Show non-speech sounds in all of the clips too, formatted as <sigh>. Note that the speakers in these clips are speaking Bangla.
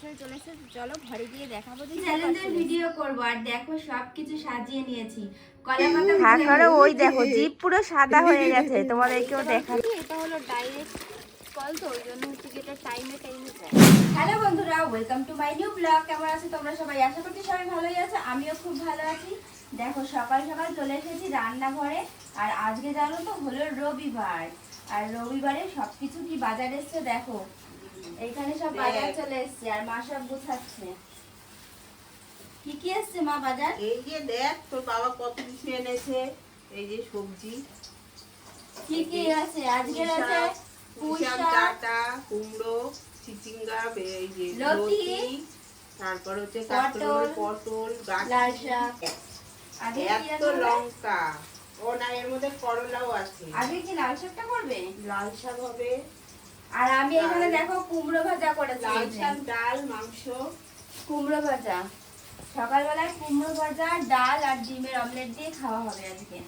চলে ঘরে গিয়ে দেখাবো যে চ্যালেঞ্জের ভিডিও করব আর দেখো সবকিছু সাজিয়ে নিয়েছি। কলা পাতা হ্যাঁ করো ওই দেখো জিপ পুরো সাদা হয়ে গেছে তোমাদেরকেও এটা হলো ডাইরেক্ট কল তো ওই জন্য হচ্ছে এটা টাইমে টাইমে যায়। হ্যালো বন্ধুরা welcome to my new blog কেমন আছো তোমরা সবাই? আশা করছি সবাই ভালোই আছো আমিও খুব ভালো আছি। দেখো সকাল সকাল চলে এসেছি রান্নাঘরে আর আজকে জানো তো হলো রবিবার। আর রবিবারে সবকিছু কি বাজার এসছে দেখো এইখানে সব বাজার চলে এসছে আর মা সব গুছাচ্ছে। কি কি এসছে মা বাজার? এই যে দেখ তোর বাবা কত কিছু এনেছে। এই যে সবজি। কি কি আছে? আজকের আছে ডাঁটা কুমড়ো চিচিঙ্গা এই যে লতি, তারপর হচ্ছে পটল, পটল গাছ। এত লঙ্কা। ও না এর মধ্যে করলাও আছে। আগে কি লাল শাকটা করবে? লাল শাক হবে। আর আমি এখানে দেখো কুমড়ো ভাজা করেছি। ডাল মাংস। কুমড়ো ভাজা। সকালবেলায় কুমড়ো ভাজা ডাল আর ডিমের অমলেট দিয়ে খাওয়া হবে আজকে।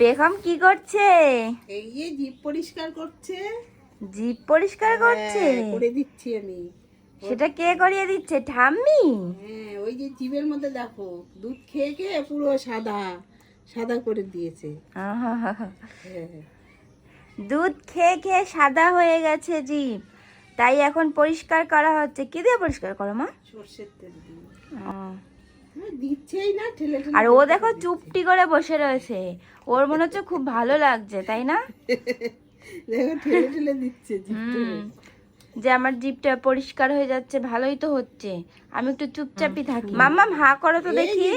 বেগম কি করছে? এই যে জিপ পরিষ্কার করছে। জিপ পরিষ্কার করছে? হ্যাঁ, করে দিচ্ছি আমি। সেটা কে করিয়ে দিচ্ছে? ঠাম্মি? হ্যাঁ ওই যে জিভের মধ্যে দেখো দুধ খেয়ে খেয়ে পুরো সাদা। সাদা করে দিয়েছে। দুধ খেয়ে খেয়ে সাদা হয়ে গেছে জিপ তাই এখন পরিষ্কার করা হচ্ছে। কি দিয়ে পরিষ্কার করো মা? সর্ষের তেল দিচ্ছেই না আর ও দেখো চুপটি করে বসে রয়েছে। ওর মনে হচ্ছে খুব ভালো লাগছে তাই না? <laughs> দেখো ঠেলে ঠেলে দিচ্ছে যে আমার জিপটা পরিষ্কার হয়ে যাচ্ছে ভালোই তো হচ্ছে। আমি একটু চুপচাপই থাকি। মাম্মাম হা করো তো দেখি।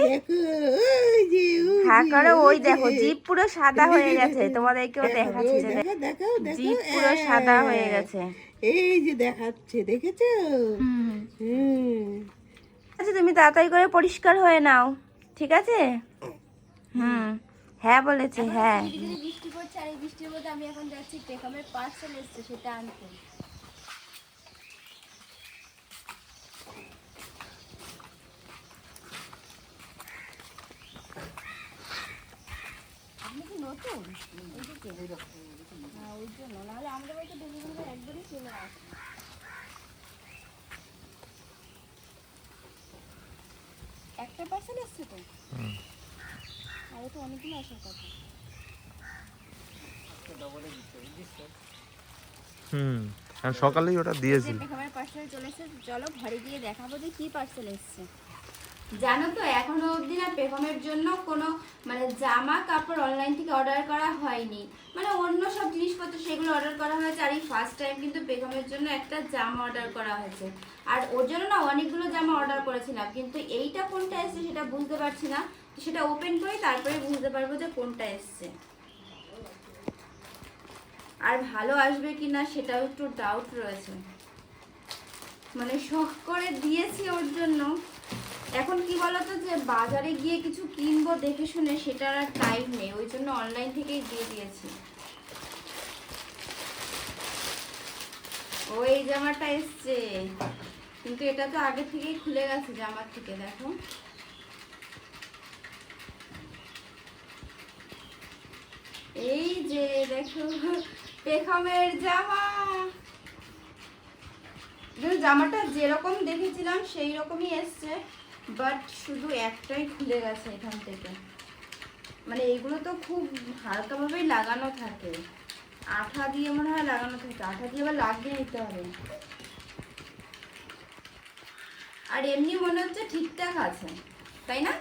হা করো ওই দেখো জিপ পুরো সাদা হয়ে গেছে। তোমাদেরকেও দেখো, দেখাচ্ছে। দেখো দেখো দেখো জিপ পুরো সাদা হয়ে গেছে। এই যে দেখাচ্ছে দেখেছ? আচ্ছা তুমি তাড়াতাড়ি করে পরিষ্কার হয়ে নাও ঠিক আছে? হুম। হ্যাঁ বলেছে হ্যাঁ। বৃষ্টি পড়ছে আর এই বৃষ্টির মধ্যে আমি এখন যাচ্ছি টেকামের পার্সেল এসছে সেটা আনতে। আপনি ওইদিকে হ্যাঁ ওই জন্য নাহলে আমাদের বাড়িতে ডেলিভারি একবারই চলে আসে একটা পার্সেল তো তো অনেকগুলো আসার কথা। হুম আমি সকালেই ওটা এসেছে চলো ঘরে গিয়ে দেখাবো যে কি পার্সেল এসছে। জানো তো, এখনও অবধি না পেগমের জন্য কোনো মানে জামা, কাপড় অনলাইন থেকে অর্ডার করা হয়নি। মানে অন্য সব জিনিসপত্র সেগুলো অর্ডার করা হয়েছে আর এই ফার্স্ট টাইম কিন্তু পেগমের জন্য একটা জামা অর্ডার করা হয়েছে। আর ওর জন্য না অনেকগুলো জামা অর্ডার করেছিলাম, কিন্তু এইটা কোনটা এসছে সেটা বুঝতে পারছি না। সেটা ওপেন করি, তারপরে বুঝতে পারব যে কোনটা এসছে। আর ভালো আসবে কি না সেটাও একটু ডাউট রয়েছে। মানে শখ করে দিয়েছি ওর জন্য। এখন কি বলতো যে বাজারে গিয়ে কিছু কিনবো দেখে শুনে সেটার আর টাইম নেই, ওই জন্য অনলাইন থেকেই দিয়ে দিয়েছি। ও, এই জামাটা এসছে। কিন্তু এটা তো আগে থেকেই খুলে গেছে জামার থেকে, দেখো। এই যে দেখো, পেখমের জামা। জামাটা যেরকম দেখেছিলাম সেই রকমই এসছে। বাট শুধু একটাই খুলে গেছে এখান থেকে। মানে এগুলো তো খুব হালকাভাবেই লাগানো থাকে। আঠা দিয়ে মনে হয় লাগানো থাকে। আঠা দিয়ে আবার লাগিয়ে নিতে হবে। আর এমনি মনে হচ্ছে ঠিকঠাক আছে। তাই না?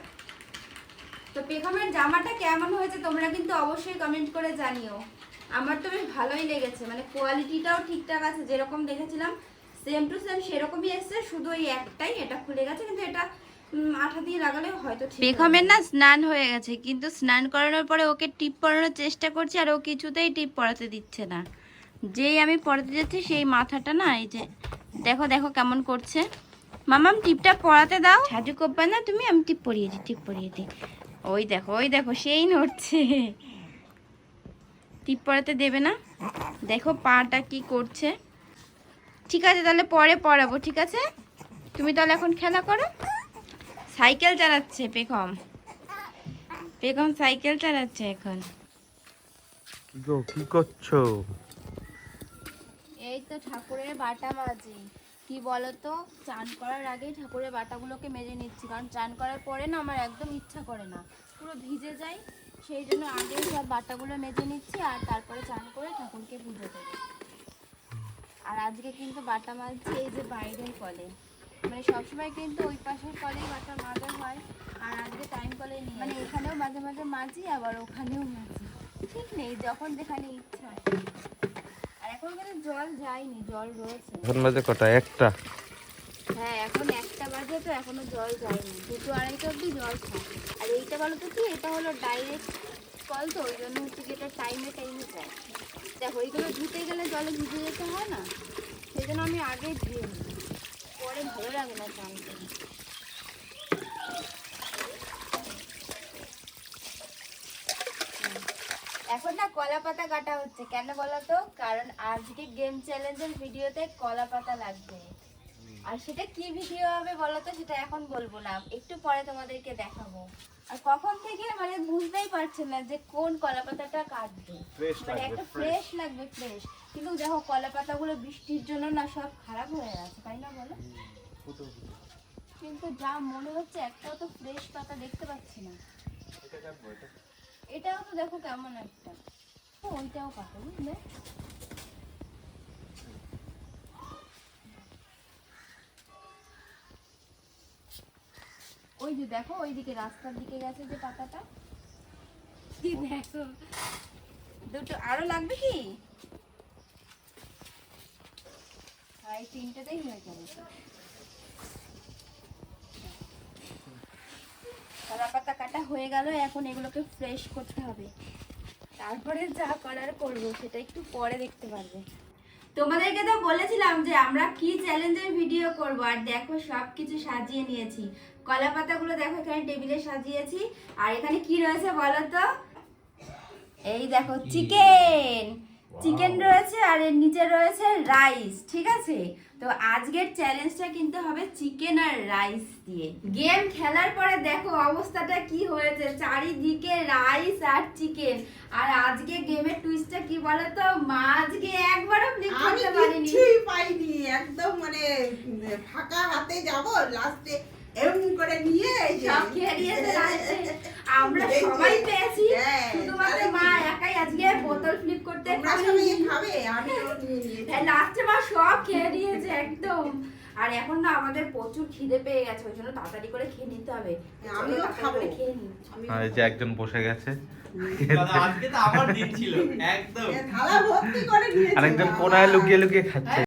তো পেখমের জামাটা কেমন হয়েছে তোমরা কিন্তু অবশ্যই কমেন্ট করে জানিও। আমার তো বেশ ভালোই লেগেছে। মানে কোয়ালিটিটাও ঠিকঠাক আছে। যেরকম দেখেছিলাম সেম টু সেম সেরকমই এসছে। শুধু এই একটাই, এটা খুলে গেছে। কিন্তু এটা আঠা দিয়ে লাগালে হয়তো ঠিক বেগমের না স্নান হয়ে গেছে কিন্তু স্নান করানোর পরে ওকে টিপ পরানোর চেষ্টা করছি আর ও কিছুতেই টিপ পরাতে দিচ্ছে না। যেই আমি পরাতে যাচ্ছি সেই মাথাটা না এই যে দেখো দেখো কেমন করছে। মামাম টিপটা পরাতে দাও। সাজু করবা না তুমি? আমি টিপ পরিয়ে দিই টিপ পরিয়ে দিই। ওই দেখো ওই দেখো সেই নড়ছে। টিপ পরাতে দেবে না। দেখো পাটা কি করছে। ঠিক আছে তাহলে পরে পরাবো ঠিক আছে? তুমি তাহলে এখন খেলা করো। সাইকেল চালাচ্ছে পেখম। পেখম সাইকেল চালাচ্ছে এখন। কি গো কি করছ? এই তো ঠাকুরের বাটা মাজি কি বলতো? চান করার আগেই ঠাকুরের বাটাগুলোকে মেজে নিচ্ছি কারণ চান করার পরে না আমার একদম ইচ্ছা করে না। পুরো ভিজে যায় সেই জন্য আগেই সব বাটাগুলো মেজে নিচ্ছি আর তারপরে চান করে ঠাকুরকে পুজো দেবো। আর আজকে কিন্তু বাটা মাজছি এই যে বাইরের কলে মানে সবসময় কিন্তু ওই পাশের কলেই বাটা মাজা হয় আর আজকে টাইম কলে নিয়ে মানে এখানেও মাঝে মাঝে মাজি আবার ওখানেও মাজি ঠিক নেই যখন যেখানে ইচ্ছা। আর এখন কিন্তু জল যায়নি জল রয়েছে। এখন বাজে কটা? একটা। হ্যাঁ এখন একটা বাজে তো এখনও জল যায়নি। দুটো আড়াইটা অব্দি জল থাকে। আর এইটা বলো তো কি এটা হলো ডাইরেক্ট কল তো ওই জন্য হচ্ছে কি এটা টাইমে টাইমে যায়। দেখো এইগুলো ধুতে গেলে জলে ভিজে যেতে হয় না। সেই জন্য আমি আগে ধুয়ে নিই। এখন না কলা পাতা কাটা হচ্ছে, কেন বলো তো? কারণ আজকে গেম চ্যালেঞ্জের ভিডিওতে কলা পাতা লাগবে। আর সেটা কি ভিডিও হবে বলো তো সেটা এখন বলব না। একটু পরে তোমাদেরকে দেখাবো। আর কখন থেকে মানে বুঝতেই পারছে না যে কোন কলা পাতাটা কাটবে মানে একটা ফ্রেশ লাগবে ফ্রেশ কিন্তু দেখো কলা পাতাগুলো বৃষ্টির জন্য না সব খারাপ হয়ে গেছে তাই না বলো? কিন্তু যা মনে হচ্ছে একটাও তো ফ্রেশ পাতা দেখতে পাচ্ছি না। এটাও তো দেখো কেমন একটা। ওইটাও কাটো বুঝলে? ওই যে দেখো ওইদিকে রাস্তার দিকে গেছে যে পাতাটা। কি দেখো? দুটো আরও লাগবে কি? হ্যাঁ, তিনটেতেই হয়ে যাবে। কলা পাতা কাটা হয়ে গেল এখন এগুলোকে ফ্রেশ করতে হবে। তারপরে যা করার করব সেটা একটু পরে দেখতে পারবে। তোমাদেরকে তো বলেছিলাম যে আমরা কি চ্যালেঞ্জের ভিডিও করব, আর দেখো সব কিছু সাজিয়ে নিয়েছি। কলা পাতাগুলো দেখো এখানে টেবিলে সাজিয়েছি। আর এখানে কি রয়েছে বলো তো? এই দেখো চিকেন চিকেন রয়েছে আর এর নিচে রয়েছে রাইস ঠিক আছে? তো আজকের চ্যালেঞ্জটা কিন্তু হবে চিকেন আর রাইস দিয়ে। গেম খেলার পরে দেখো অবস্থাটা কি হয়েছে। চারিদিকে রাইস আর চিকেন আর আজকে গেমের টুইস্টটা কি বলো তো মা আজকে একবারও ক্লিক আমি করতে পারিনি। কিছুই পাইনি। একদম মানে ফাঁকা হাতে যাব লাস্টে এরকম করে নিয়ে সব খেয়ে আমরা সবাই পেয়েছি। হ্যাঁ, শুধুমাত্র মা আজকে বোতল ফ্লিপ করতে খাবে। আমিও লাস্টে মা সব খেয়ে নিয়েছে একদম। আর এখন না আমাদের প্রচুর খিদে পেয়ে গেছে ওই জন্য তাড়াতাড়ি করে খেয়ে নিতে হবে। আমিও চলো তাড়াতাড়ি খাব। খেয়ে আর এই যে একজন বসে গেছে। আজকে তো আমার দিন ছিল একদম। থালা ভর্তি করে নিয়েছে আরেকজন কোনায় লুকিয়ে লুকিয়ে খাচ্ছে।